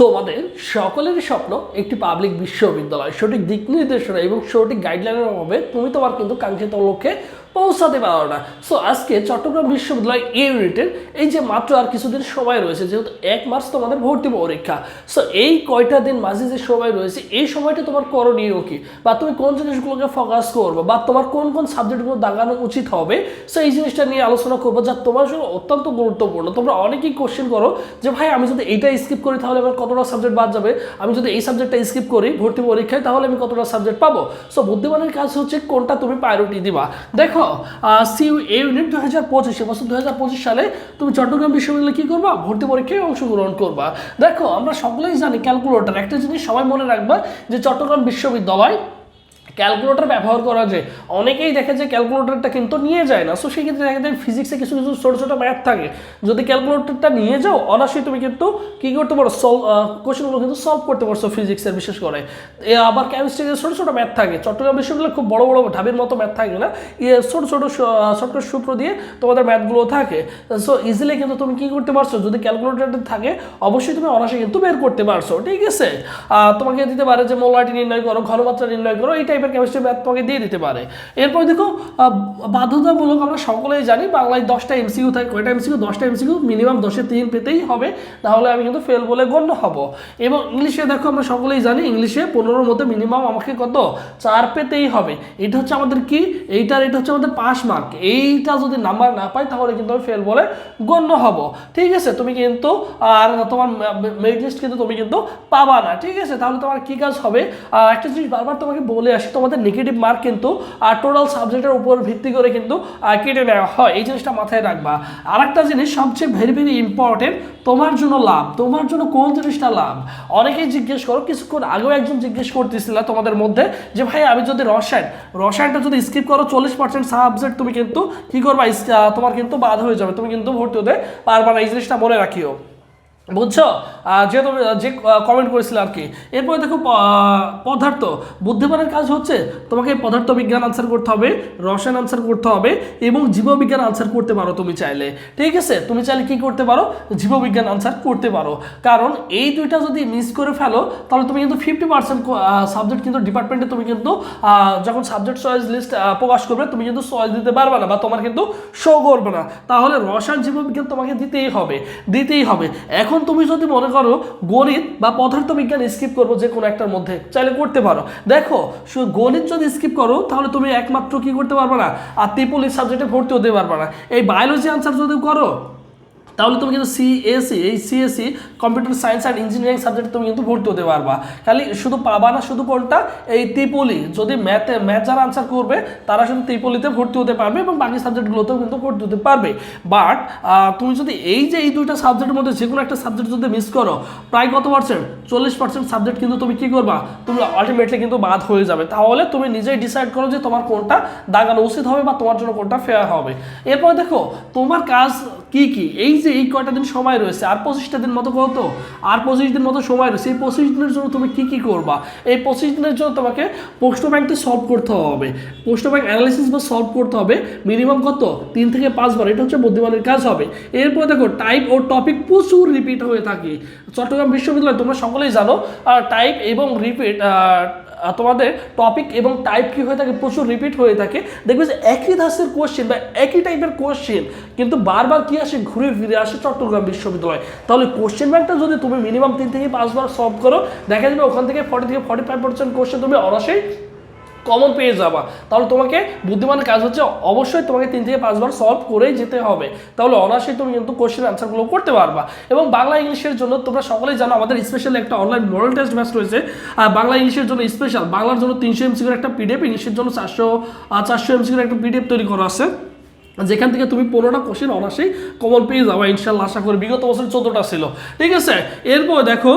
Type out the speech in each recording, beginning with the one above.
তোমাদের সকলেরই স্বপ্ন একটি পাবলিক বিশ্ববিদ্যালয়। সঠিক দিক নির্দেশনা এবং সঠিক গাইডলাইনের অভাবে তুমি তোমার কিন্তু কাঙ্ক্ষিত লক্ষ্যে পৌঁছাতে পারো না। সো আজকে চট্টগ্রাম বিশ্ববিদ্যালয় এ ইউনিটের এই যে মাত্র আর কিছুদিন সময় রয়েছে, যেহেতু এক মার্চ তোমাদের ভর্তি পরীক্ষা। সো এই কয়টা দিন মাঝে যে সময় রয়েছে, এই সময়টা তোমার করণীয় কি? বা তুমি কোন জিনিসগুলোকে ফোকাস করব? বা তোমার কোন কোন সাবজেক্টগুলো দাগানো উচিত হবে? সো এই জিনিসটা নিয়ে আলোচনা করব, যা তোমার জন্য অত্যন্ত গুরুত্বপূর্ণ। তোমরা অনেকেই কোশ্চেন করো যে, ভাই, আমি যদি এইটা স্কিপ করি, তাহলে আমার কতটা সাবজেক্ট বাদ যাবে? আমি যদি এই সাবজেক্টটা স্কিপ করি ভর্তি পরীক্ষায়, তাহলে আমি কতটা সাবজেক্ট পাবো? সো বুদ্ধিমানের কাজ হচ্ছে কোনটা তুমি প্রায়োরিটি দিবা। দেখো সিইউ এ ইউনিট দু হাজার পঁচিশে বছর দু হাজার পঁচিশ সালে তুমি চট্টগ্রাম বিশ্ববিদ্যালয়ে কী করবা? ভর্তি পরীক্ষায় অংশগ্রহণ করবা। দেখো, আমরা সকলেই জানি ক্যালকুলেটর একটা জিনিস সবাই মনে রাখবা যে চট্টগ্রাম বিশ্ববিদ্যালয় ক্যালকুলেটর ব্যবহার করা যায়। অনেকেই দেখে যে ক্যালকুলেটরটা কিন্তু নিয়ে যায় না। সো সেক্ষেত্রে দেখা যায় ফিজিক্সে কিছু কিছু ছোটো ছোটো ম্যাথ থাকে। যদি ক্যালকুলেটরটা নিয়ে যাও অনায়াসই তুমি কিন্তু কী করতে পারো? সলভ কোশ্চেনগুলো কিন্তু সলভ করতে পারছ ফিজিক্সের বিশেষ করে। এ, আবার কেমিস্ট্রিতে ছোটো ছোটো ম্যাথ থাকে। চট্টগ্রাম বিশ্ববিদ্যালয়ে খুব বড় বড় ঢাবির মতো ম্যাথ থাকে না। ছোটো ছোটো শর্টকাট সূত্র দিয়ে তোমাদের ম্যাথগুলো থাকে। সো ইজিলি কিন্তু তুমি কী করতে পারছ? যদি ক্যালকুলেটরটা থাকে, অবশ্যই তুমি অনায়াসে কিন্তু বের করতে পারছ। ঠিক আছে? তোমাকে দিতে পারে যে মোলাটি নির্ণয় করো, ঘনমাত্রা নির্ণয় করো এই টাইপের কেমিস্ট্রি ম্যাথ তোমাকে দিয়ে দিতে পারে। এরপর দেখো বাধ্যতামূলক আমরা সকলেই জানি বাংলায় দশটা এমসিকিউ থাকে। কয়টা এমসিকিউ দশটা এমসিকিউ মিনিমাম দশে তিন পেতেই হবে। তাহলে আমি কিন্তু ফেল বলে গণ্য হব। এবং ইংলিশে দেখো, আমরা সকলেই জানি ইংলিশে পনেরোর মধ্যে মিনিমাম আমাকে কত? চার পেতেই হবে। এটা হচ্ছে আমাদের কি? এইটার এটা হচ্ছে আমাদের পাস মার্ক এইটা যদি নাম্বার না পাই, তাহলে কিন্তু আমি ফেল বলে গণ্য হব। ঠিক আছে? তুমি কিন্তু আর তোমার মেরিট লিস্ট কিন্তু তুমি কিন্তু পাবা না। ঠিক আছে? তাহলে তোমার কি কাজ হবে? একটা জিনিস বারবার তোমাকে বলে আসি। তোমাদের নেগেটিভ মার্ক কিন্তু টোটাল সাবজেক্টের উপর ভিত্তি করে কিন্তু কেটে নেওয়া হয়। এই জিনিসটা মাথায় রাখবা। আর একটা জিনিস সবচেয়ে ভেরি ভেরি ইম্পর্টেন্ট তোমার জন্য লাভ। তোমার জন্য কোন জিনিসটা লাভ? অনেকেই জিজ্ঞেস করো, কিছুক্ষণ আগেও একজন জিজ্ঞেস করতেছিল তোমাদের মধ্যে যে, ভাই, আমি যদি রসায়ন, রসায়নটা যদি স্কিপ করো, চল্লিশ পার্সেন্ট সাবজেক্ট তুমি কিন্তু কি করবা? তোমার কিন্তু বাদ হয়ে যাবে। তুমি কিন্তু ভর্তি হতে পারবা না। এই জিনিসটা মনে রাখিও। বুঝছ? যে যে কমেন্ট করেছিলে আর কি। এরপরে দেখো পদার্থ। বুদ্ধিমানের কাজ হচ্ছে তোমাকে পদার্থ বিজ্ঞান আনসার করতে হবে, রসায়ন আনসার করতে হবে এবং জীববিজ্ঞান আনসার করতে পারো তুমি চাইলে। ঠিক আছে? তুমি চাইলে কি করতে পারো? জীববিজ্ঞান আনসার করতে পারো। কারণ এই দুইটা যদি মিস করে ফেলো, তাহলে তুমি কিন্তু ফিফটি পার্সেন্ট সাবজেক্ট কিন্তু ডিপার্টমেন্টে তুমি কিন্তু যখন সাবজেক্ট চয়েস লিস্ট প্রকাশ করবে, তুমি কিন্তু চয়েস দিতে পারবে না বা তোমার কিন্তু শো করবে না। তাহলে রসায়ন, জীববিজ্ঞান তোমাকে দিতেই হবে দিতেই হবে। এখন তুমি যদি মনে করো গণিত বা পদার্থ বিজ্ঞান স্কিপ করব যে কোনো একটার মধ্যে, চাইলে করতে পারো। দেখো গণিত যদি স্কিপ করো, তাহলে তুমি একমাত্র কি করতে পারবে না? আর ত্রিপলি সাবজেক্টে ভর্তি হতে পারবে না। এই বায়োলজি আনসার যদি করো তাহলে তুমি কিন্তু সিএসসি এই CSC computer science and engineering subject তুমি কিন্তু ভর্তি হতে পারবা। খালি শুধু পাবা না, শুধু কোনটা? এই ত্রিপলি। যদি ম্যাথে ম্যাথ যারা আনসার করবে, তারা শুধু ত্রিপলিতে ভর্তি হতে পারবে এবং বাকি সাবজেক্টগুলোতেও কিন্তু ভর্তি হতে পারবে। বাট তুমি যদি এই যে এই দুইটা সাবজেক্টের মধ্যে যে কোনো একটা সাবজেক্ট যদি মিস করো, প্রায় কত পার্সেন্ট চল্লিশ পার্সেন্ট সাবজেক্ট কিন্তু তুমি কি করবা? তুমি আলটিমেটলি কিন্তু বাদ হয়ে যাবে। তাহলে তুমি নিজেই ডিসাইড করো যে তোমার কোনটা দাগানো উচিত হবে বা তোমার জন্য কোনটা ফেয়ার হবে। এরপর দেখো, তোমার কাজ কি কি? এই যে এই কয়টা দিন সময় রয়েছে, আর পঁচিশটা দিন মতো কত আর পঁচিশ দিন মতো সময় রয়েছে, এই পঁচিশ দিনের জন্য তুমি কি কি করবা? এই পঁচিশ দিনের জন্য তোমাকে পোস্ট ব্যাংকটি সলভ করতে হবে। পোস্ট ব্যাংক অ্যানালিসিস বা সলভ করতে হবে মিনিমাম কত? তিন থেকে পাঁচবার এটা হচ্ছে বুদ্ধিমানের কাজ হবে। এরপর দেখো টাইপ ও টপিক প্রচুর রিপিট হয়ে থাকে। চট্টগ্রাম বিশ্ববিদ্যালয়, তোমরা সকলেই জানো টাইপ এবং রিপিট তোমাদের টপিক এবং টাইপ কি হয়ে থাকে, প্রচুর রিপিট হয়ে থাকে, দেখবে যে একই ধাসের কোশ্চেন বা একই টাইপের কোশ্চেন কিন্তু বারবার কি আসে? ঘুরে ফিরে আসে চট্টগ্রাম বিশ্ববিদ্যালয়। তাহলে কোশ্চেন ব্যাংকটা যদি তুমি মিনিমাম তিন থেকে পাঁচবার সলভ করো, দেখা যাবে ওখান থেকে ফর্টি থেকে ফর্টি ফাইভ পার্সেন্ট কোশ্চেন তুমি অনাসেই কমন পেয়ে যাবা। তাহলে তোমাকে বুদ্ধিমান কাজ হচ্ছে অবশ্যই তোমাকে তিন থেকে পাঁচবার সলভ করেই যেতে হবে। তাহলে অনায়াসেই তুমি কিন্তু কোশ্চেন আনসারগুলো করতে পারবা। এবং বাংলা ইংলিশের জন্য তোমরা সকলেই জানো, আমাদের স্পেশাল একটা অনলাইন মডেল টেস্ট ব্যাচ রয়েছে। আর বাংলা ইংলিশের জন্য স্পেশাল বাংলার জন্য তিনশো এমসিকিউর একটা পিডিএফ ইংলিশের জন্য চারশো চারশো এমসিকিউর একটা পিডিএফ তৈরি করা আছে। যেখান থেকে তুমি পনেরোটা কোশ্চেন অনাসেই কমন পেয়ে যাব, ইনশাল্লাহ আশা করি। বিগত বছর চোদ্দোটা ছিল। ঠিক আছে? এরপর দেখো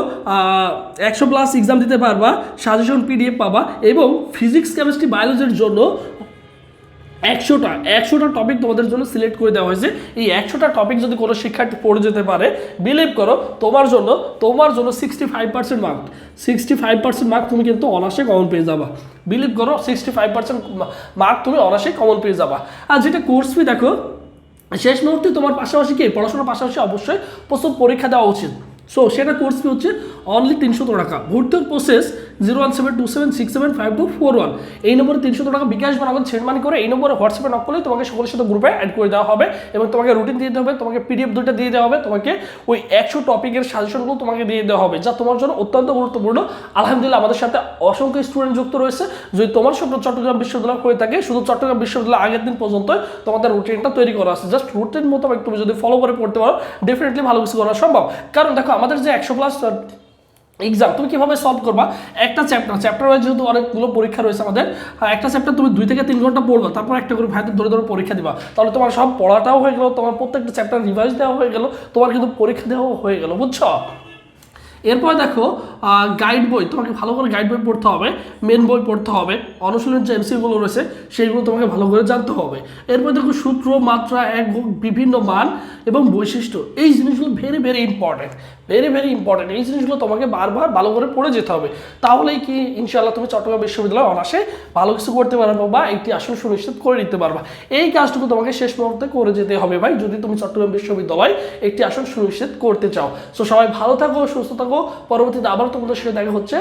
একশো প্লাস এক্সাম দিতে পারবা সাজেশন পিডিএফ পাবা এবং ফিজিক্স কেমিস্ট্রি বায়োলজির জন্য একশোটা একশোটা টপিক তোমাদের জন্য সিলেক্ট করে দেওয়া হয়েছে। এই একশোটা টপিক যদি কোনো শিক্ষার্থী পড়ে যেতে পারে বিলিভ করো, তোমার জন্য তোমার জন্য sixty five percent mark sixty five percent mark তুমি কিন্তু অনার্সে কমন পেয়ে যাবা। বিলিভ করো সিক্সটি ফাইভ পার্সেন্ট মার্ক তুমি অনার্সে কমন পেয়ে যাবা। আর যেটা কোর্স ফি দেখো, শেষ মুহূর্তে তোমার পাশাপাশি কি? পড়াশোনার পাশাপাশি অবশ্যই প্রস্তুত পরীক্ষা দেওয়া উচিত। সো সেটা কোর্স ফি হচ্ছে অনলি তিনশো টাকা। ভর্তির process zero one seven two seven six seven five two four one এই নম্বরে তিনশো টাকা বিকাশ বা নগদ সেন্ড মানি করে এই নম্বরে হোয়াটসঅ্যাপে নক করলে তোমাকে সকলের সাথে গ্রুপে অ্যাড করে দেওয়া হবে এবং তোমাকে রুটিন দিয়ে দেওয়া হবে, তোমাকে পিডিএফ দুটো দিয়ে দেওয়া হবে, তোমাকে ওই একশো টপিকের সাজেশনগুলো তোমাকে দিয়ে দেওয়া হবে। যা তোমার জন্য অত্যন্ত গুরুত্বপূর্ণ। আলহামদুলিল্লাহ আমাদের সাথে অসংখ্য স্টুডেন্ট যুক্ত রয়েছে। যদি তোমার স্বপ্ন চট্টগ্রাম বিশ্ববিদ্যালয় হয়ে থাকে, শুধু চট্টগ্রাম বিশ্ববিদ্যালয় আগের দিন পর্যন্ত তোমাদের রুটিনটা তৈরি করা আছে। জাস্ট রুটিন মোতাবেক তুমি যদি ফলো করে পড়তে পারো ডেফিনেটলি ভালো কিছু করা সম্ভব। কারণ দেখো, আমাদের যে একশো প্লাস এক্সাম তুমি কীভাবে সলভ করবা? একটা চ্যাপ্টার চ্যাপ্টার ওয়াইজ যেহেতু অনেকগুলো পরীক্ষা রয়েছে আমাদের আহ, একটা চ্যাপ্টার তুমি দুই থেকে তিন ঘণ্টা পড়বা তারপর একটা করে ভাইদের ধরে ধরে পরীক্ষা দিবা। তাহলে তোমার সব পড়াটাও হয়ে গেল তোমার প্রত্যেকটা চ্যাপ্টার রিভাইজ দেওয়া হয়ে গেল তোমার কিন্তু পরীক্ষা দেওয়াও হয়ে গেল বুঝছ? এরপর দেখো গাইড বই, তোমাকে ভালো করে গাইড বই পড়তে হবে মেন বই পড়তে হবে, অনুশীলনের যে এমসিগুলো রয়েছে, সেইগুলো তোমাকে ভালো করে জানতে হবে। এরপর দেখো, সূত্র, মাত্রা, এক বিভিন্ন মান এবং বৈশিষ্ট্য, এই জিনিসগুলো very very important very very important এই জিনিসগুলো তোমাকে বারবার ভালো করে পড়ে যেতে হবে। তাহলেই কি, ইনশাআল্লাহ তুমি চট্টগ্রাম বিশ্ববিদ্যালয়ে অনাসে ভালো কিছু করতে পারবে বা একটি আসন সুনিশ্চিত করে নিতে পারবা। এই কাজটুকু তোমাকে শেষ মুহূর্তে করে যেতে হবে ভাই, যদি তুমি চট্টগ্রাম বিশ্ববিদ্যালয় একটি আসন সুনিশ্চিত করতে চাও। সো সবাই ভালো থাকো, সুস্থ থাকো পরবর্তীতে আবার তোমাদের সাথে দেখা হচ্ছে।